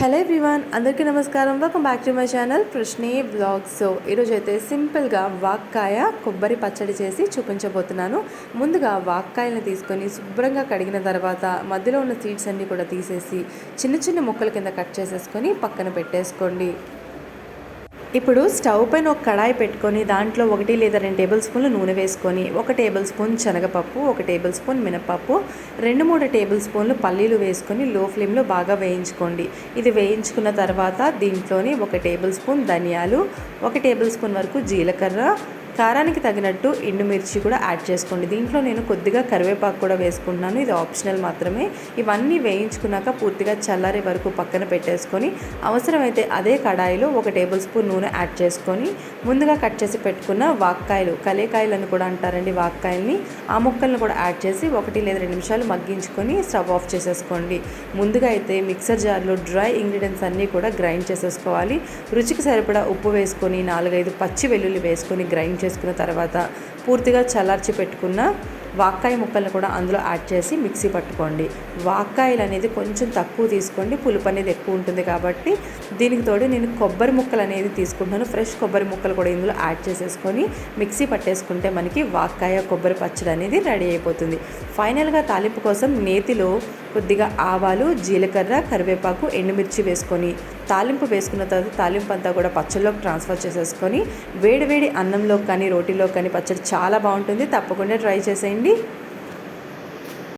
Hello everyone అందరికీ నమస్కారం. Welcome back to my channel Krishni blogs. So ఈరోజు అయితే సింపుల్గా వాక్కాయ కొబ్బరి పచ్చడి చేసి చూపించబోతున్నాను. ముందుగా వాక్కాయలను తీసుకొని శుభ్రంగా కడిగిన తర్వాత మధ్యలో ఉన్న సీడ్స్ అన్నీ కూడా తీసేసి చిన్న చిన్న ముక్కల కింద కట్ చేసేసుకొని పక్కన పెట్టేసుకోండి. ఇప్పుడు స్టవ్ పైన ఒక కడాయి పెట్టుకొని దాంట్లో ఒకటి లేదా రెండు టేబుల్ స్పూన్లు నూనె వేసుకొని ఒక టేబుల్ స్పూన్ శనగపప్పు ఒక టేబుల్ స్పూన్ మినపప్పు రెండు మూడు టేబుల్ స్పూన్లు పల్లీలు వేసుకొని లో ఫ్లేమ్లో బాగా వేయించుకోండి. ఇది వేయించుకున్న తర్వాత దీంట్లోని ఒక టేబుల్ స్పూన్ ధనియాలు ఒక టేబుల్ స్పూన్ వరకు జీలకర్ర కారానికి తగినట్టు ఎండుమిర్చి కూడా యాడ్ చేసుకోండి. దీంట్లో నేను కొద్దిగా కరివేపాకు కూడా వేసుకుంటున్నాను. ఇది ఆప్షనల్ మాత్రమే. ఇవన్నీ వేయించుకున్నాక పూర్తిగా చల్లారే వరకు పక్కన పెట్టేసుకొని అవసరమైతే అదే కడాయిలో ఒక టేబుల్ స్పూన్ నూనె యాడ్ చేసుకొని ముందుగా కట్ చేసి పెట్టుకున్న వాక్కాయలు కలేకాయలను కూడా అంటారండి వాక్కాయల్ని ఆ ముక్కలను కూడా యాడ్ చేసి ఒకటి లేదా రెండు నిమిషాలు మగ్గించుకొని స్టవ్ ఆఫ్ చేసేసుకోండి. ముందుగా అయితే మిక్సర్ జార్లో డ్రై ఇంగ్రీడియంట్స్ అన్నీ కూడా గ్రైండ్ చేసేసుకోవాలి. రుచికి సరిపడా ఉప్పు వేసుకొని నాలుగైదు పచ్చి వెల్లుల్లి వేసుకొని గ్రైండ్ చేసుకున్న తర్వాత పూర్తిగా చల్లార్చి పెట్టుకున్న వాక్కాయ ముక్కలను కూడా అందులో యాడ్ చేసి మిక్సీ పట్టుకోండి. వాక్కాయలు అనేది కొంచెం తక్కువ తీసుకోండి. పులుపు అనేది ఎక్కువ ఉంటుంది కాబట్టి దీనికి తోడు నేను కొబ్బరి ముక్కలు అనేది తీసుకుంటున్నాను. ఫ్రెష్ కొబ్బరి ముక్కలు కూడా ఇందులో యాడ్ చేసేసుకొని మిక్సీ పట్టేసుకుంటే మనకి వాక్కాయ కొబ్బరి పచ్చడి అనేది రెడీ అయిపోతుంది. ఫైనల్గా తాలింపు కోసం నేతిలో కొద్దిగా ఆవాలు జీలకర్ర కరివేపాకు ఎండుమిర్చి వేసుకొని తాలింపు వేసుకున్న తర్వాత తాలింపు అంతా కూడా పచ్చళ్ళలోకి ట్రాన్స్ఫర్ చేసేసుకొని వేడివేడి అన్నంలో కానీ రోటీలో కానీ పచ్చడి చాలా బాగుంటుంది. తప్పకుండా ట్రై చేసేయండి. ಮಾಡಿ